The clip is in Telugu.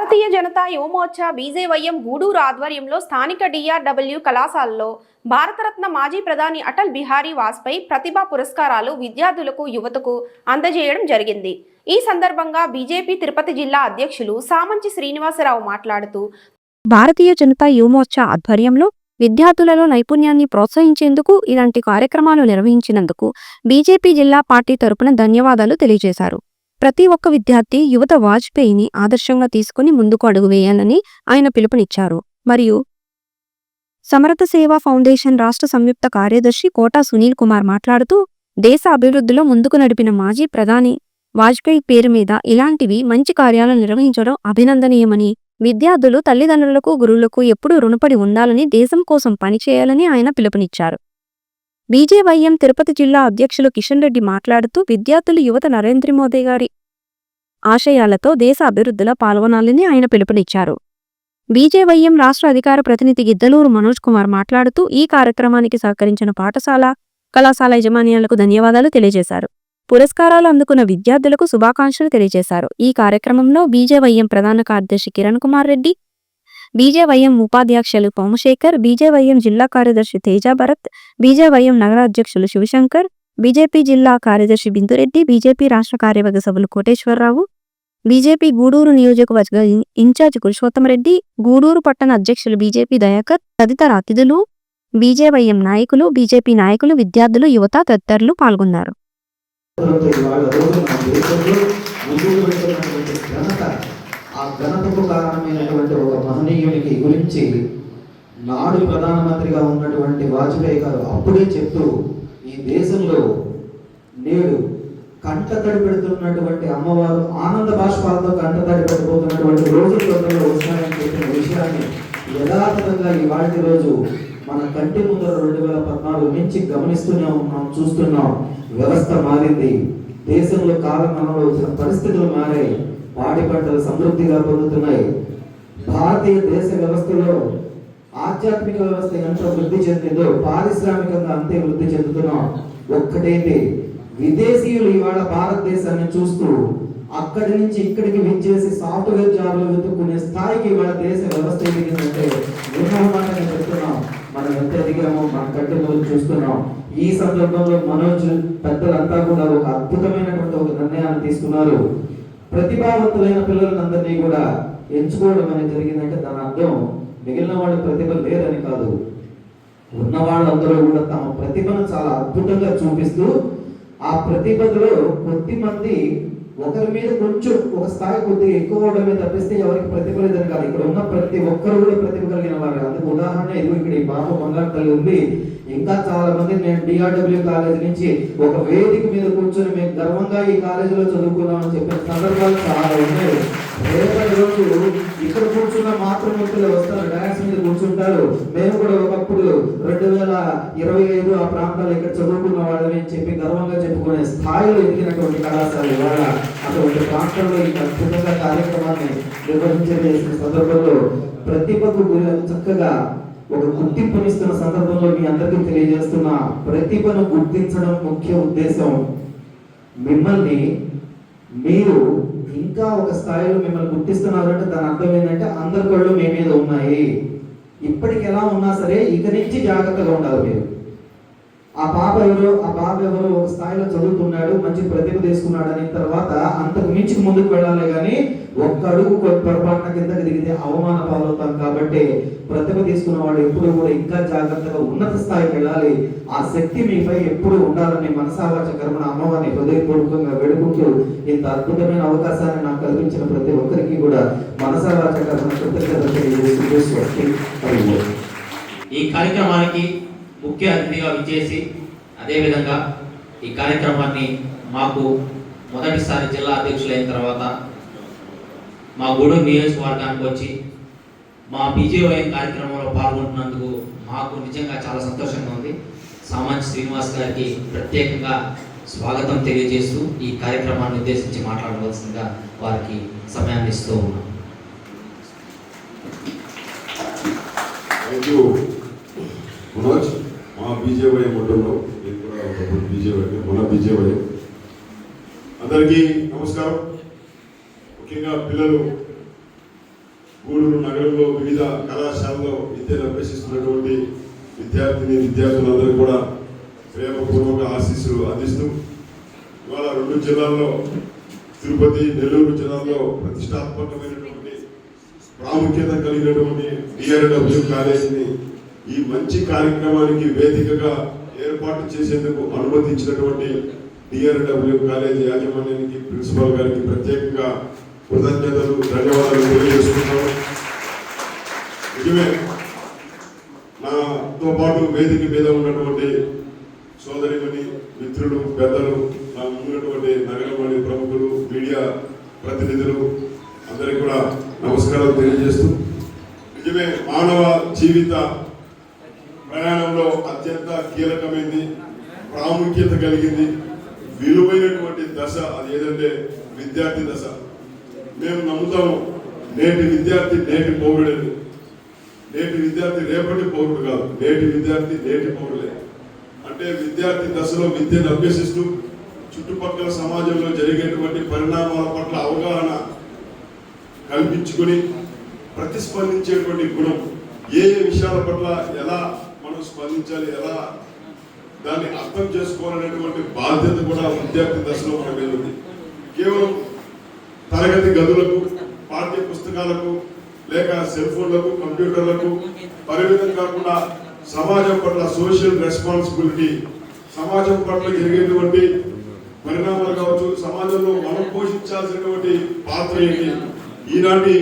భారతీయ జనతా యువమోర్చా బీజేవైఎం గూడూరు ఆధ్వర్యంలో స్థానిక డిఆర్డబ్ల్యూ కళాశాలలో భారతరత్న మాజీ ప్రధాని అటల్ బిహారీ వాజ్పేయి ప్రతిభా పురస్కారాలు విద్యార్థులకు యువతకు అందజేయడం జరిగింది. ఈ సందర్భంగా బీజేపీ తిరుపతి జిల్లా అధ్యక్షులు సామంచి శ్రీనివాసరావు మాట్లాడుతూ భారతీయ జనతా యువమోర్చా ఆధ్వర్యంలో విద్యార్థులలో నైపుణ్యాన్ని ప్రోత్సహించేందుకు ఇలాంటి కార్యక్రమాలు నిర్వహించినందుకు బీజేపీ జిల్లా పార్టీ తరపున ధన్యవాదాలు తెలియజేశారు. ప్రతి ఒక్క విద్యార్థి యువత వాజ్పేయిని ఆదర్శంగా తీసుకుని ముందుకు అడుగు వేయాలని ఆయన పిలుపునిచ్చారు. మరియు సమరత సేవా ఫౌండేషన్ రాష్ట్ర సంయుక్త కార్యదర్శి కోటా సునీల్ కుమార్ మాట్లాడుతూ దేశ అభివృద్ధిలో ముందుకు నడిపిన మాజీ ప్రధాని వాజ్పేయి పేరు మీద ఇలాంటివి మంచి కార్యాలు నిర్వహించడం అభినందనీయమని విద్యార్థులు తల్లిదండ్రులకు గురువులకు ఎప్పుడూ రుణపడి ఉండాలని దేశం కోసం పనిచేయాలని ఆయన పిలుపునిచ్చారు. బీజేవైఎం తిరుపతి జిల్లా అధ్యక్షులు కిషన్ రెడ్డి మాట్లాడుతూ విద్యార్థులు యువత నరేంద్ర మోదీ గారి ఆశయాలతో దేశ అభివృద్ధిలో పాల్గొనాలని ఆయన పిలుపునిచ్చారు. బీజేవైఎం రాష్ట్ర అధికార ప్రతినిధి గిద్దలూరు మనోజ్ కుమార్ మాట్లాడుతూ ఈ కార్యక్రమానికి సహకరించిన పాఠశాల కళాశాల యజమాన్యాలకు ధన్యవాదాలు తెలియజేశారు. పురస్కారాలు అందుకున్న విద్యార్థులకు శుభాకాంక్షలు తెలియజేశారు. ఈ కార్యక్రమంలో బీజేవైఎం ప్రధాన కార్యదర్శి కిరణ్ కుమార్ రెడ్డి బీజేవైఎం ఉపాధ్యక్షులు సోమశేఖర్ బీజేవైఎం జిల్లా కార్యదర్శి తేజ భరత్ బీజేవైఎం నగరాధ్యక్షులు శివశంకర్ బీజేపీ జిల్లా కార్యదర్శి బిందురెడ్డి బీజేపీ రాష్ట్ర కార్యవర్గ సభ్యులు కోటేశ్వరరావు బీజేపీ గూడూరు నియోజకవర్గ ఇన్ఛార్జ్ పురుషోత్తమరెడ్డి గూడూరు పట్టణ అధ్యక్షులు బీజేపీ దయాకర్ తదితర అతిథులు బీజేవైఎం నాయకులు బీజేపీ నాయకులు విద్యార్థులు యువత తదితరులు పాల్గొన్నారు. ఆ ఘనతకు కారణమైనటువంటి ఒక మహనీయునికి గురించి నాడు ప్రధానమంత్రిగా ఉన్నటువంటి వాజ్పేయి గారు అప్పుడే చెప్తూ ఈ దేశంలో నేడు కంటతడి పెడుతున్నటువంటి అమ్మవారు ఆనంద బాష్పాలతో కంటతడి పెట్టబోతున్నటువంటి రోజులు తొందరలో వస్తాయని చెప్పిన విషయాన్ని యథాతథంగా ఇవాటి రోజు మన కంటి ముందర రెండు వేల పద్నాలుగు నుంచి గమనిస్తూనే ఉన్నాం చూస్తున్నాం. వ్యవస్థ మారింది. దేశంలో కాలం అమలు వచ్చిన పరిస్థితులు మారాయి. పాడి పంటలు సమృద్ధిగా పొందుతున్నాయి. భారతీయ దేశ వ్యవస్థలో ఆధ్యాత్మిక వ్యవస్థ ఎంత వృద్ధి చెందిందో పారిశ్రామికంగా అంతే వృద్ధి చెందుతున్నాం. ఒక్కటేంటి విదేశీయులు ఇవాళ భారతదేశాన్ని చూస్తూ అక్కడి నుంచి ఇక్కడికి విచ్చేసి సాఫ్ట్వేర్ జాబ్లు వెతుక్కునే స్థాయికి ఇవాళ దేశ వ్యవస్థ ఎదిగిందంటే నిర్మూలమాటని చెప్తున్నాం. మనం ఎంత ఎదిగామో మన కంటి ముందు చూస్తున్నాం. ఈ సందర్భంలో మనోజ్ పెద్దలంతా కూడా ఒక అద్భుతమైనటువంటి ఒక నిర్ణయాన్ని తీసుకున్నారు. ప్రతిభావంతులైన పిల్లలందరినీ కూడా ఎంచుకోవడం అనేది జరిగిందంటే దాని అర్థం మిగిలిన వాళ్ళ ప్రతిభ లేదని కాదు. ఉన్న వాళ్ళందరూ కూడా తమ ప్రతిభను చాలా అద్భుతంగా చూపిస్తూ ఆ ప్రతిభలో కొద్ది మంది ఒకరి మీద కొంచెం ఒక స్థాయి కొద్దిగా ఎక్కువ అవడమే తప్పిస్తే ఎవరికి ప్రతిభ లేదని కాదు. ఇక్కడ ఉన్న ప్రతి ఒక్కరు కూడా ప్రతిభ కలిగిన వారు. అందుకు ఉదాహరణ ఇదిగో ఇక్కడ ఈ బాబు బంగారు తల్లి ఉంది. ఇంకా చాలా మంది నేను డిఆర్డబ్ల్యూ కాలేజ్ నుంచి ఒక వేదిక మీద కూర్చొని మేము గర్వంగా ఈ కాలేజీలో చదువుకున్నామని చెప్పిన సందర్భాలు చాలా ఉన్నాయి. రేపటి రోజు ఇక్కడ కూర్చున్న మాతృమూర్తులు వస్తారు డాన్స్ మీద కూర్చుంటారు. మేము కూడా ఒకప్పుడు రెండు వేల ఇరవై ఐదు ఆ ప్రాంతాలు ఇక్కడ చదువుకున్న వాళ్ళని చెప్పి గర్వంగా చెప్పుకునే స్థాయిలో ఎదిగినటువంటి కళాశాల ఇవాళ అటువంటి ప్రాంతంలో ఈ అద్భుతంగా కార్యక్రమాన్ని నిర్వహించే సందర్భంలో ప్రతిభకు గురి చక్కగా ఒక గుర్తింపునిస్తున్న సందర్భంలో మీ అందరికీ తెలియజేస్తున్న ప్రతిభను గుర్తించడం ముఖ్య ఉద్దేశం మిమ్మల్ని మీరు ఇంకా ఒక స్థాయిలో మిమ్మల్ని గుర్తిస్తున్నారంటే దాని అర్థం ఏంటంటే అందరి కళ్ళు మీ మీద ఉన్నాయి. ఇప్పటికి ఎలా ఉన్నా సరే ఇక నుంచి జాగ్రత్తగా ఉండాలి మీరు. ఆ పాప ఎవరు ఆ పాప ఎవరు ఒక స్థాయిలో చదువుతున్నాడు మంచి ప్రతిభ తీసుకున్నాడు అని తర్వాత అంతకు మించి ముందుకు వెళ్ళాలి కానీ ఒక్క అడుగు పొరపాటున కిందకి దిగితే అవమాన పాలవుతాం కాబట్టి ప్రతిభ తీసుకున్న వాడు ఎప్పుడు కూడా ఇంకా జాగ్రత్తగా ఉన్నత స్థాయికి వెళ్ళాలి. ఆ శక్తి మీపై ఎప్పుడు ఉండాలని మనసావాచ కర్మణ అమ్మవారిని హృదయపూర్వకంగా వేడుకుంటూ ఇంత అద్భుతమైన అవకాశాన్ని నాకు కల్పించిన ప్రతి ఒక్కరికి కూడా మనసావాచ కర్మణ కృతజ్ఞతలు ఈ కార్యక్రమానికి ముఖ్య అతిథిగా విచ్చేసి అదేవిధంగా ఈ కార్యక్రమాన్ని మాకు మొదటిసారి జిల్లా అధ్యక్షులైన తర్వాత మా గూడూరు నియోజకవర్గానికి వచ్చి మా బీజేవై కార్యక్రమంలో పాల్గొంటున్నందుకు మాకు నిజంగా చాలా సంతోషంగా ఉంది. సామాన్య శ్రీనివాస్ గారికి ప్రత్యేకంగా స్వాగతం తెలియజేస్తూ ఈ కార్యక్రమాన్ని ఉద్దేశించి మాట్లాడవలసిందిగా వారికి సమయాన్ని ఇస్తూ ఉన్నాం. థ్యాంక్ యూ మనోజ్ మా బీజేవై మండలంలో నేను కూడా ఒకప్పుడు బీజేవై మన బీజేవై అందరికీ నమస్కారం. ముఖ్యంగా పిల్లలు గూడూరు నగరంలో వివిధ కళాశాలలో విద్యను అభ్యసిస్తున్నటువంటి విద్యార్థిని విద్యార్థులందరూ కూడా ప్రేమపూర్వక ఆశీస్సులు అందిస్తూ ఇవాళ రెండు జిల్లాల్లో తిరుపతి నెల్లూరు జిల్లాల్లో ప్రతిష్టాత్మకమైనటువంటి ప్రాముఖ్యత కలిగినటువంటి డిఆర్డబ్ల్యూ కాలేజీని ఈ మంచి కార్యక్రమానికి వేదికగా ఏర్పాటు చేసేందుకు అనుమతించినటువంటి డిఆర్డబ్ల్యూ కాలేజీ యాజమాన్యానికి ప్రిన్సిపాల్ గారికి ప్రత్యేకంగా కృతజ్ఞతలు ధన్యవాదాలు తెలియజేస్తున్నాను. నిజమే నాతో పాటు వేదిక మీద ఉన్నటువంటి సోదరిమణి మిత్రులు పెద్దలు నా ముందున్నటువంటి నగరమణి ప్రముఖులు మీడియా ప్రతినిధులు అందరికీ కూడా నమస్కారం తెలియజేస్తూ నిజమే మానవ జీవిత ప్రయాణంలో అత్యంత కీలకమైంది ప్రాముఖ్యత కలిగింది విలువైనటువంటి దశ అది ఏదంటే విద్యార్థి దశ. మేము నమ్ముతాము నేటి విద్యార్థి నేటి పౌరుడని నేటి విద్యార్థి రేపటి పౌరుడు కాదు నేటి విద్యార్థి నేటి పౌరులే అంటే విద్యార్థి దశలో విద్యను అభ్యసిస్తూ చుట్టుపక్కల సమాజంలో జరిగేటువంటి పరిణామాల పట్ల అవగాహన కల్పించుకొని ప్రతిస్పందించేటువంటి గుణం ఏ ఏ విషయాల పట్ల ఎలా మనం స్పందించాలి. ఎలా? దాన్ని అర్థం చేసుకోవాలనేటువంటి బాధ్యత కూడా విద్యార్థి దశలో మన మీద ఉంది. కేవలం తరగతి గదులకు పాఠ్య పుస్తకాలకు లేక సెల్ ఫోన్లకు కంప్యూటర్లకు పరిమితం కాకుండా సమాజం పట్ల సోషల్ రెస్పాన్సిబిలిటీ సమాజం పట్ల జరిగేటువంటి పరిణామాలు కావచ్చు సమాజంలో మనం పోషించాల్సినటువంటి పాత్ర ఏంటి? ఈనాటి